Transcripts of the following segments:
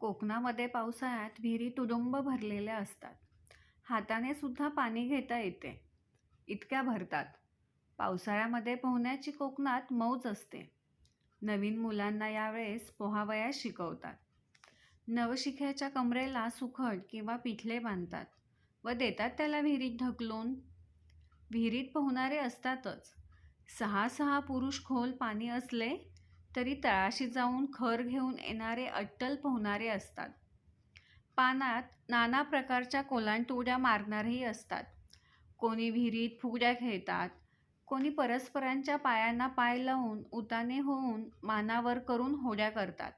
कोकणामध्ये पावसाळ्यात विहिरी तुडुंब भरलेल्या असतात. हाताने सुद्धा पाणी घेता येते. इतक्या भरतात. पावसाळ्यामध्ये पोहण्याची कोकणात मौज असते. नवीन मुलांना यावेळेस पोहावयास शिकवतात. नवशिख्याच्या कमरेला सुखट किंवा पिठले बांधतात व देतात त्याला विहिरीत ढकलून. विहिरीत पोहणारे असतातच. सहा सहा पुरुष खोल पाणी असले तरी तळाशी जाऊन खर घेऊन येणारे अट्टल पोहणारे असतात. पानात नाना प्रकारच्या कोलांटुड्या मारणारेही असतात. कोणी विहिरीत फुगड्या खेळतात कोणी परस्परांच्या पायांना पाय लावून उताने होऊन मानावर करून होड्या करतात.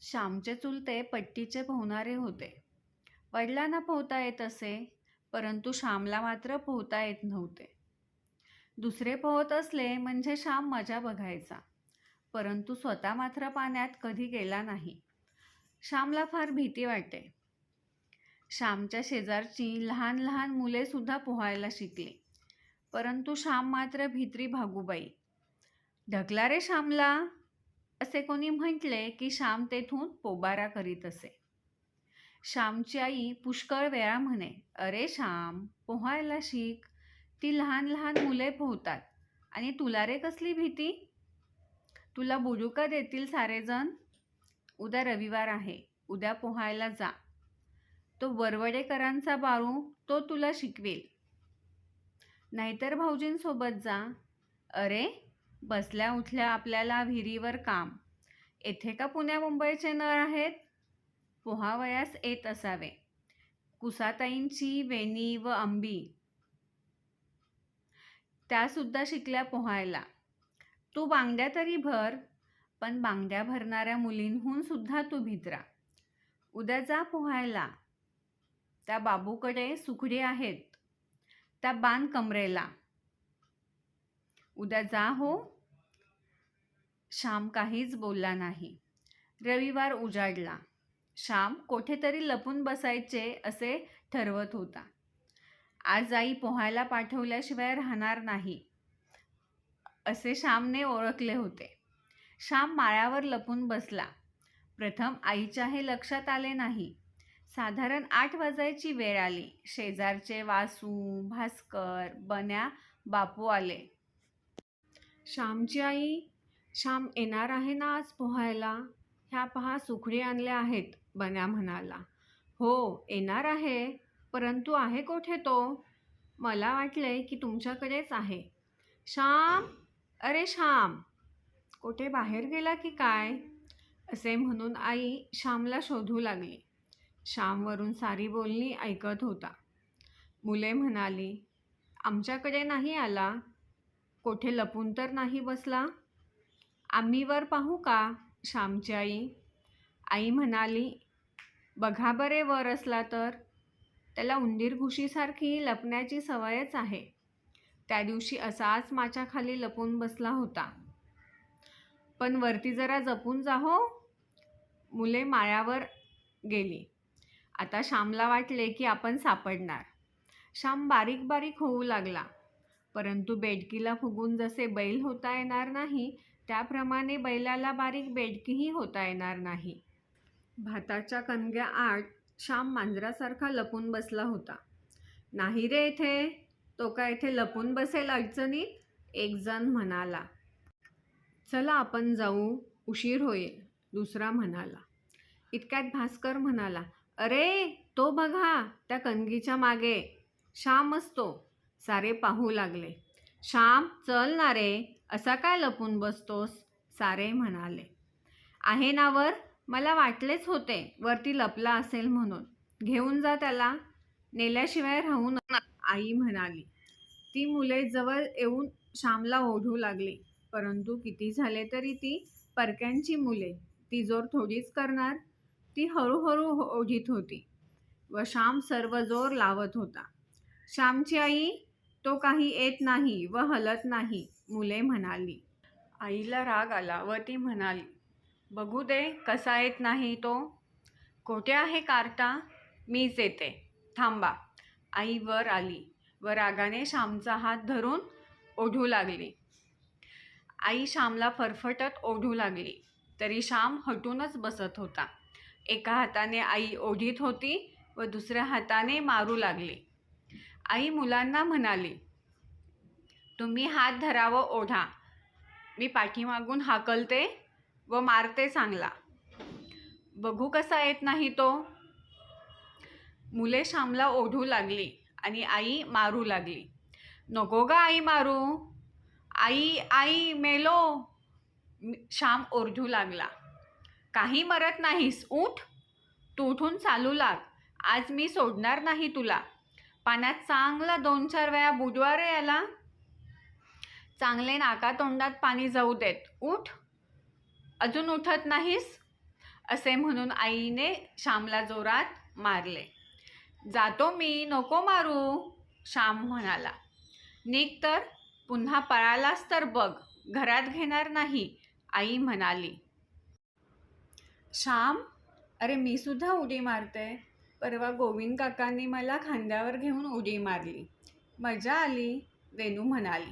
श्यामचे चुलते पट्टीचे पोहणारे होते. वडिलांना पोहता येत असे परंतु श्यामला मात्र पोहता येत नव्हते. दुसरे पोहत असले म्हणजे श्याम मजा बघायचा. परंतु स्वतः मात्र पाण्यात कधी गेला नाही. श्यामला फार भीती वाटे श्यामच्या शेजारची लहान लहान मुलेसुद्धा पोहायला शिकली. परंतु श्याम मात्र भित्री भागूबाई. ढकला रे श्यामला असे कोणी म्हटले की श्याम तेथून पोबारा करीत असे. श्यामची आई पुष्कळ वेळा म्हणे अरे श्याम पोहायला शिक. ती लहान लहान मुले पोहतात. आणि तुला रे कसली भीती? तुला बुडुका देतील सारेजण. उद्या रविवार आहे. उद्या पोहायला जा. तो वरवडेकरांचा बाळू तो तुला शिकवेल. नाहीतर भाऊजींसोबत जा. अरे बसल्या उठल्या आपल्याला विहिरीवर काम. येथे का पुण्या मुंबईचे नळ आहेत? पोहावयास येत असावे. कुसाताईंची वेणी व आंबी त्यासुद्धा शिकल्या पोहायला. तू बांगड्या तरी भर पण बांगड्या भरणाऱ्या मुलींहून सुद्धा तू भित्रा. उद्या जा पोहायला. त्या बाबूकडे सुखडे आहेत. त्या बाण कमरेला. उद्या जा हो. श्याम काहीच बोलला नाही. रविवार उजाडला. श्याम कोठेतरी लपून बसायचे असे ठरवत होता. आज आई पोहायला पाठवल्याशिवाय राहणार नाही असे श्यामने ओळखले होते. श्याम माळ्यावर लपून बसला. प्रथम आईच्या हे लक्षात आले नाही. साधारण आठ वाजायची वेळ आली. शेजारचे वासू भास्कर बन्या बापू आले. श्यामची आई श्याम येणार आहे ना आज पोहायला? ह्या पहा सुखडी आणल्या आहेत बन्या म्हणाला. हो येणार आहे. परंतु आहे कोठे तो? मला वाटले की तुमच्याकडेच आहे. श्याम? अरे श्याम! कोठे बाहेर गेला की काय? असे म्हणून आई श्यामला शोधू लागली. श्यामवरून सारी बोलणी ऐकत होता. मुले म्हणाली आमच्याकडे नाही आला. कोठे लपून तर नाही बसला? आम्ही वर पाहू का? श्यामची आई. आई म्हणाली बघा बरे वर असला तर. त्याला उंदीर घुशीसारखी लपण्याची सवयच आहे. त्या दिवशी असाच माच्याखाली लपून बसला होता. पण वरती जरा जपून जाहो मुले माळ्यावर गेली. आता श्यामला वाटले की आपण सापडणार. श्याम बारीक बारीक होऊ लागला. परंतु बेडकीला फुगून जसे बैल होता येणार नाही त्याप्रमाणे बैलाला बारीक बेडकीही होता येणार नाही. भाताच्या कणग्या आठ श्याम मांजरासारखा लपून बसला होता. नाही रे इथे. तो का इथे लपून बसेल अडचणीत? एकजण म्हणाला. चला आपण जाऊ. उशीर होईल. दुसरा म्हणाला. इतक्यात भास्कर म्हणाला अरे तो बघा त्या कणगीच्या मागे. श्याम असतो. सारे पाहू लागले. श्याम चल ना रे. असा काय लपून बसतोस? सारे म्हणाले. आहे ना वर? मला वाटलेच होते वरती लपला असेल म्हणून. घेऊन जा त्याला. नेल्याशिवाय राहू आई म्हणाली. ती मुले जवळ येऊन श्यामला ओढू लागली. परंतु किती झाले तरी ती परक्यांची मुले. ती जोर थोडीच करणार. ती हळूहळू हो ओढीत होती व श्याम सर्व जोर लावत होता. श्यामची आई तो काही येत नाही व हलत नाही मुले म्हणाली. आईला राग आला व ती म्हणाली बघू दे कसा येत नाही तो. कोठे आहे कार्टा? मीच येते. थांबा. आई वर आली. व रागाने श्यामचा हात धरून ओढू लागली. आई श्यामला फरफटत ओढू लागली. तरी श्याम हटूनच बसत होता. एका हाताने आई ओढीत होती व दुसऱ्या हाताने मारू लागली. आई मुलांना म्हणाली तुम्ही हात धरावं ओढा. मी पाठीमागून हाकलते व मारते चांगला. बघू कसा येत नाही तो. मुले श्यामला ओढू लागली आणि आई मारू लागली. नको ग आई मारू. आई आई मेलो. श्याम ओरडू लागला. काही मरत नाहीस उठ. तू उठून चालू लाग. आज मी सोडणार नाही तुला. पाण्यात चांगला दोन चार वेळा बुडवा रे याला. चांगले नाका तोंडात पाणी जाऊ देत. उठ. अजून उठत नाहीस? असे म्हणून आईने श्यामला जोरात मारले. जातो मी नको मारू श्याम म्हणाला. निघ तर पुन्हा पळालास तर बघ घरात घेणार नाही आई म्हणाली. श्याम अरे मी सुद्धा उडी मारते. परवा गोविंद काकांनी मला खांद्यावर घेऊन उडी मारली. मजा आली वेणू म्हणाली.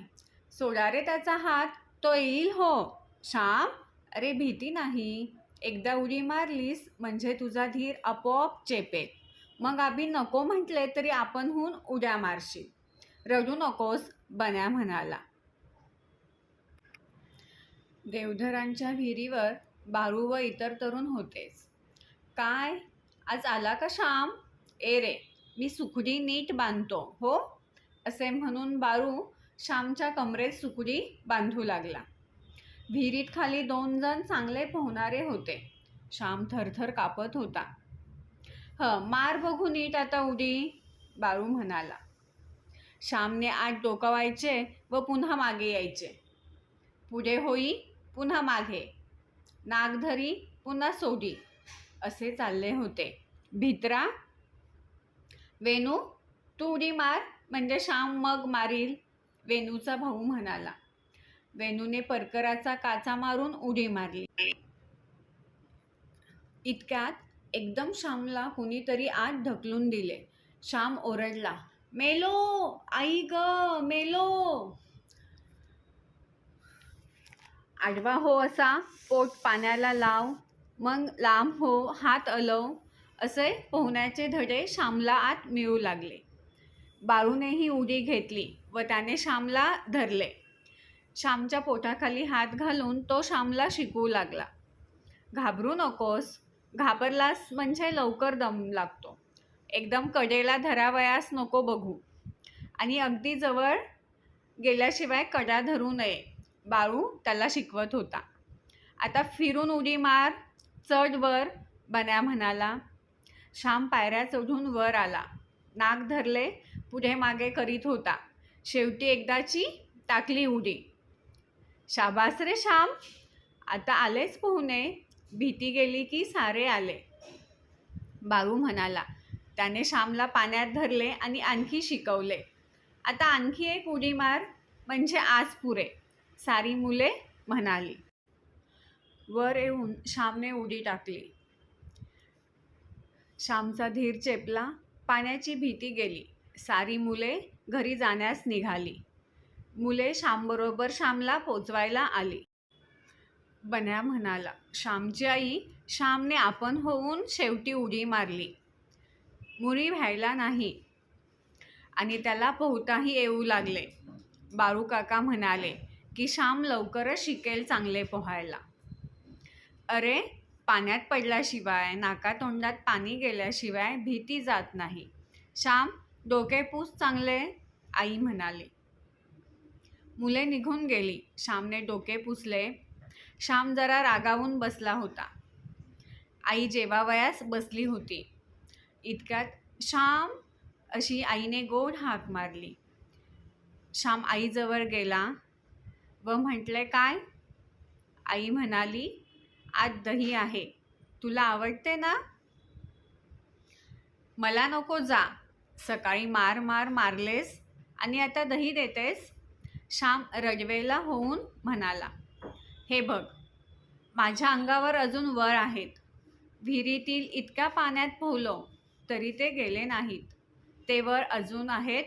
सोडा रे त्याचा हात तो येईल हो श्याम. अरे भीती नाही. एकदा उडी मारलीस म्हणजे तुझा धीर आपोआप चेपेल. मग आम्ही नको म्हटले तरी आपणहून उड्या मारशील. रडू नकोस बन्या म्हणाला. देवधरांच्या विहिरीवर बारू व इतर तरुण होतेच. काय? आज आला का श्याम? ए रे मी सुखडी नीट बांधतो हो? असे म्हणून बारू श्यामच्या कमरेत सुकडी बांधू लागला. विहिरीत खाली दोन जण चांगले पोहणारे होते. श्याम थरथर कापत होता. ह मार बघू नीट आता उडी बाळू म्हणाला. श्यामने आत डोकावायचे व पुन्हा मागे यायचे. पुढे होई पुन्हा मागे. नागधरी पुन्हा सोडी असे चालले होते. भित्रा वेणू तू उडी मार म्हणजे श्याम मग मारील वेणूचा भाऊ म्हणाला. वेणूने परकराचा काचा मारून उडी मारली. इतक्यात एकदम श्यामला कुणीतरी आत ढकलून दिले. श्याम ओरडला मेलो आई ग मेलो. आडवा हो असा पोट पाण्याला लाव मग लांब हो हात अलव असे पोहण्याचे धडे श्यामला आत मिळू लागले. बाळूनेही उडी घेतली व त्याने श्यामला धरले. श्यामच्या पोटाखाली हात घालून तो श्यामला शिकवू लागला. घाबरू नकोस. घाबरलास म्हणजे लवकर दम लागतो. एकदम कडेला धरावयास नको बघू. आणि अगदी जवळ गेल्याशिवाय कडा धरू नये बाळू त्याला शिकवत होता. आता फिरून उडी मार. चढ वर बन्या म्हणाला. श्याम पायऱ्या चढून वर आला. नाक धरले पुढे मागे करीत होता. शेवटी एकदाची टाकली उडी. शाबास रे श्याम. आता आलेच पोहणे. भीती गेली की सारे आले. बाळू म्हणाला त्याने श्यामला पाण्यात धरले आणि आणखी शिकवले. आता आणखी एक उडी मार म्हणजे आज पुरे. सारी मुले म्हणाली. वर येऊन श्यामने उडी टाकली. श्यामचा धीर चेपला पाण्याची भीती गेली. सारी मुले घरी जाण्यास निघाली. मुले श्यामबरोबर श्यामला पोचवायला आली. बन्या म्हणाला श्यामची आई श्यामने आपण होऊन शेवटी उडी मारली. मुरी व्हायला नाही. आणि त्याला पोहताही येऊ लागले. बारू काका म्हणाले की श्याम लवकरच शिकेल चांगले पोहायला. अरे पाण्यात पडल्याशिवाय नाकातोंडात पाणी गेल्याशिवाय भीती जात नाही. श्याम डोके पूस चांगले? आई म्हणाली. मुले निघून गेली. श्यामने डोके पुसले. श्याम जरा रागावून बसला होता. आई जेवावयास बसली होती. इतक्यात श्याम अशी आईने गोड हाक मारली. श्याम आईजवळ गेला व म्हटले काय? आई म्हणाली आज दही आहे. तुला आवडते ना? मला नको जा. सकाळी मार मार मारलेस आणि आता दही देतेस? श्याम रडवेला होऊन म्हणाला हे बघ माझ्या अंगावर अजून वर आहेत. विहिरीतील इतक्या पाण्यात पोहलो तरी ते गेले नाहीत. ते वर अजून आहेत.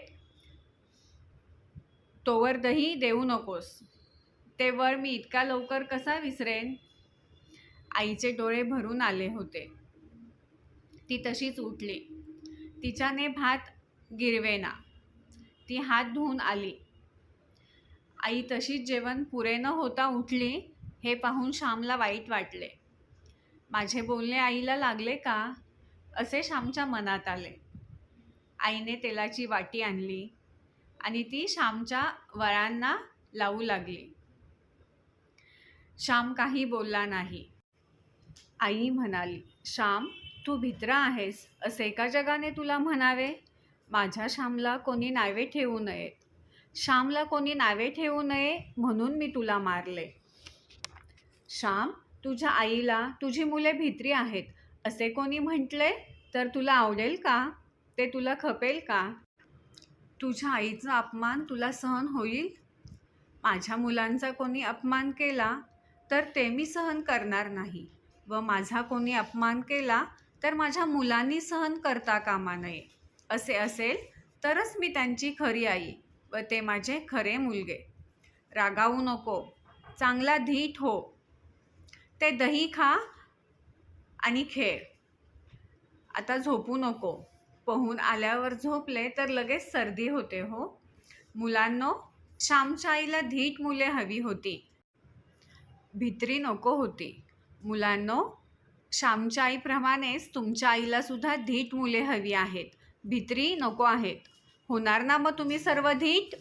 तोवर दही देऊ नकोस. ते वर मी इतका लवकर कसा विसरेन? आईचे डोळे भरून आले होते. ती तशीच उठली. तिच्याने भात गिरवेना. ती हात धुवून आली. आई तशीच जेवण पुरे न होता उठली हे पाहून श्यामला वाईट वाटले. माझे बोलणे आईला लागले का? असे श्यामच्या मनात आले. आईने तेलाची वाटी आणली आणि ती श्यामच्या वळांना लावू लागली. श्याम काही बोलला नाही. आई म्हणाली श्याम तू भित्रा आहेस असे एका जगाने तुला म्हणावे? माझ्या श्यामला कोणी नावे ठेवू नयेत. श्यामला कोणी नावे ठेवू नये म्हणून मी तुला मारले. श्याम तुझ्या आईला तुझी मुले भित्री आहेत असे कोणी म्हटले तर तुला आवडेल का? ते तुला खपेल का? तुझ्या आईचा अपमान तुला सहन होईल? माझ्या मुलांचा कोणी अपमान केला तर ते मी सहन करणार नाही व माझा कोणी अपमान केला तर माझ्या मुलांनी सहन करता कामा नये. असे असेल तरच मी त्यांची खरी आई. व ते माझे खरे मुलगे. रागावू नको. चांगला धीट हो. ते दही खा आणि खेळ. आता झोपू नको. पोहून आल्यावर झोपले तर लगेच सर्दी होते हो. मुलांनो श्यामच्या आईला धीट मुले हवी होती. भित्री नको होती. मुलांनो श्यामच्या आईप्रमाणेच तुमच्या आईला सुद्धा धीट मुले हवी आहेत. भित्री नको आहेत. होणार ना? मग तुम्ही सर्व धीट